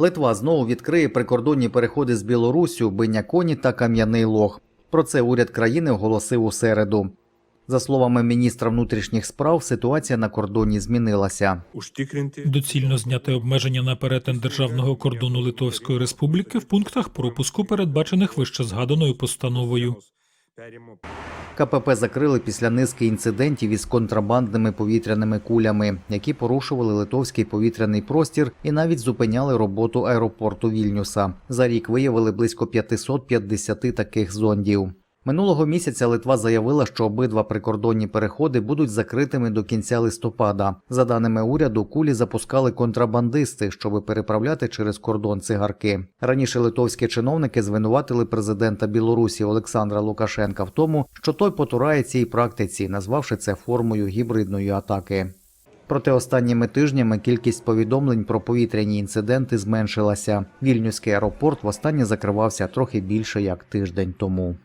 Литва знову відкриє прикордонні переходи з Білоруссю, Биня-Коні та Кам'яний Лог. Про це уряд країни оголосив у середу. За словами міністра внутрішніх справ, ситуація на кордоні змінилася. Доцільно зняти обмеження на перетин державного кордону Литовської Республіки в пунктах пропуску, передбачених вище згаданою постановою. КПП закрили після низки інцидентів із контрабандними повітряними кулями, які порушували литовський повітряний простір і навіть зупиняли роботу аеропорту Вільнюса. За рік виявили близько 550 таких зондів. Минулого місяця Литва заявила, що обидва прикордонні переходи будуть закритими до кінця листопада. За даними уряду, кулі запускали контрабандисти, щоб переправляти через кордон цигарки. Раніше литовські чиновники звинуватили президента Білорусі Олександра Лукашенка в тому, що той потурає цій практиці, назвавши це формою гібридної атаки. Проте останніми тижнями кількість повідомлень про повітряні інциденти зменшилася. Вільнюський аеропорт востаннє закривався трохи більше як тиждень тому.